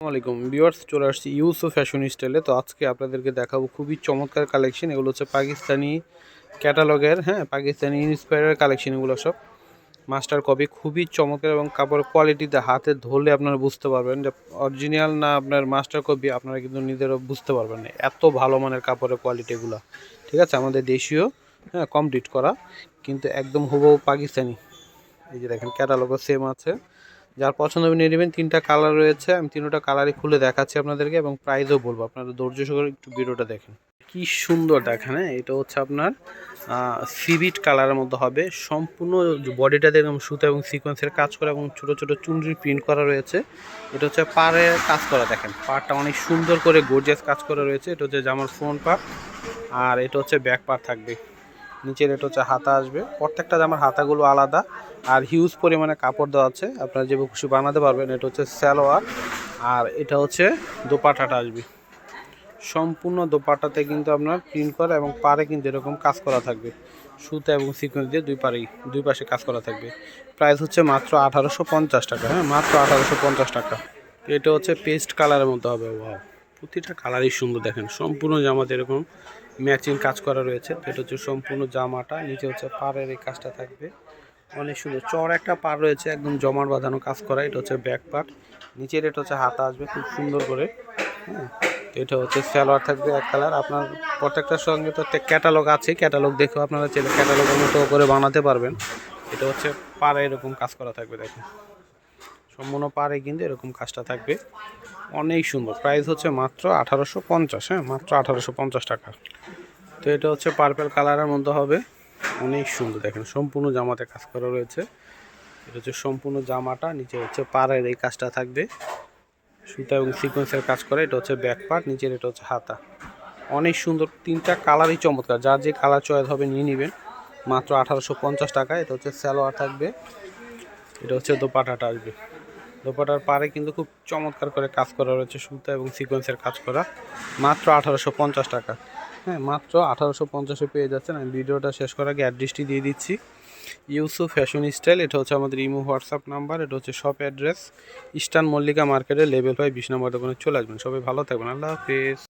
আসসালামাইকুম ভিউয়ার্স, চলে আসছি ইউসো ফ্যাশন স্টাইলে তো আজকে আপনাদেরকে দেখাবো খুবই চমৎকার কালেকশন এগুলো হচ্ছে পাকিস্তানি ক্যাটালগের হ্যাঁ পাকিস্তানি ইন্সপায়ার কালেকশন এগুলো সব। মাস্টার কপি খুবই চমৎকার এবং কাপড়ের কোয়ালিটিতে হাতে ধরলে আপনারা বুঝতে পারবেন যে অরিজিনাল না আপনার মাস্টার কপি আপনারা কিন্তু নিজেরও বুঝতে পারবেন না। এত ভালো মানের কাপড়ের কোয়ালিটি এগুলো। ঠিক আছে? আমাদের দেশীয় হ্যাঁ কমপ্লিট করা। কিন্তু একদম হুবহু পাকিস্তানি। এই যে দেখেন ক্যাটালগও সেম আছে। যার পছন্দ আপনি নেবেন, তিনটা কালার রয়েছে। আমি তিনটা কালারই খুলে দেখাচ্ছি আপনাদেরকে এবং প্রাইসও বলব। আপনারা ধৈর্য সহকারে একটু ভিডিওটা দেখেন। কি সুন্দর দেখেন হ্যাঁ? এটা হচ্ছে আপনার সিভিট কালারের মধ্যে হবে। সম্পূর্ণ বডিটাতে একদম সুতো এবং সিকোয়েন্সের কাজ করা এবং ছোট ছোট চুনরি প্রিন্ট করা রয়েছে। এটা হচ্ছে পাড়ে কাজ করা, দেখেন। পাড়টা অনেক সুন্দর করে গর্জিয়াস কাজ করা রয়েছে। এটা হচ্ছে জামার ফ্রন্ট পার্ট আর এটা হচ্ছে ব্যাক পার্ট থাকবে। নিচের এটা হচ্ছে হাতা আসবে। প্রত্যেকটা জামার হাতাগুলো আলাদা। আর হিউজ পরিমাণে কাপড় দেওয়া আছে। আপনারা যে খুশি বানাতে পারবেন, এটা হচ্ছে স্যালোয়ার আর এটা হচ্ছে দোপাটাটা আসবে। সম্পূর্ণ দোপাটাতে কিন্তু আপনার প্রিন্ট করা এবং পারে কিন্তু এরকম কাজ করা থাকবে। সুতা এবং সিকোয়েন্স দিয়ে দুই পারেই দুই পাশে কাজ করা থাকবে। প্রাইস হচ্ছে মাত্র আঠারোশো পঞ্চাশ টাকা। হ্যাঁ মাত্র আঠারোশো পঞ্চাশ টাকা। এটা হচ্ছে পেস্ট কালারের মধ্যে হবে। ওয়াও প্রতিটা কালারই সুন্দর দেখেন। সম্পূর্ণ জামাতে এরকম ম্যাচিং কাজ করা রয়েছে। এটা হচ্ছে সম্পূর্ণ জামাটা, নিচে হচ্ছে পাড়ের এই কাজটা থাকবে। অনেক সুন্দর। চড় একটা পার রয়েছে, একদম জমার বাঁধানো কাজ করা। এটা হচ্ছে ব্যাক পার্ট নিচের এটা হচ্ছে হাতা আসবে, খুব সুন্দর করে। হ্যাঁ এটা হচ্ছে স্যালোয়ার থাকবে এক কালার আপনার প্রত্যেকটার সঙ্গে তো ক্যাটালগ আছে। ক্যাটালগ দেখেও আপনারা চাইলে ক্যাটালগের মতো করে বানাতে পারবেন। এটা হচ্ছে পাড়ে এরকম কাজ করা থাকবে, দেখুন। সম্পূর্ণ পাড়ে কিন্তু এরকম কাজটা থাকবে। অনেক সুন্দর। প্রাইস হচ্ছে মাত্র আঠারোশো পঞ্চাশ হ্যাঁ? মাত্র আঠারোশো পঞ্চাশ টাকা। তো এটা হচ্ছে পার্পেল কালারের মধ্যে হবে। অনেক সুন্দর দেখেন, সম্পূর্ণ জামাতে কাজ করা রয়েছে। এটা হচ্ছে সম্পূর্ণ জামাটা, নিচে হচ্ছে পাড়ের এই কাজটা থাকবে। সুতা এবং সিকোয়েন্সের কাজ করে, এটা হচ্ছে ব্যাক পার্ট নিচের এটা হচ্ছে হাতা। অনেক সুন্দর তিনটা কালারই চমৎকার। যার যে কালার চয়েস হবে নিয়ে নেবেন। মাত্র আঠারোশো পঞ্চাশ টাকা এটা হচ্ছে স্যালোয়ার থাকবে। এটা হচ্ছে দোপাটাটা আসবে। দোপাটার পারে কিন্তু খুব চমৎকার করে কাজ করা রয়েছে সুতা এবং সিকোয়েন্সের কাজ করা। মাত্র আঠারোশো পঞ্চাশ টাকা। হ্যাঁ মাত্র আঠারোশো পঞ্চাশে পেয়ে যাচ্ছেন। আমি ভিডিওটা শেষ করার আগে অ্যাড্রেসটি দিয়ে দিচ্ছি। ইউসু ফ্যাশন স্টাইল এটা হচ্ছে আমাদের ইমো হোয়াটসঅ্যাপ নাম্বার এটা হচ্ছে শপ অ্যাড্রেস ইস্টার্ন মল্লিকা মার্কেটের লেভেল ফাইভ বিশ নম্বর দোকানে চলে আসবেন। সবাই ভালো থাকবেন। আল্লাহ হাফিজ।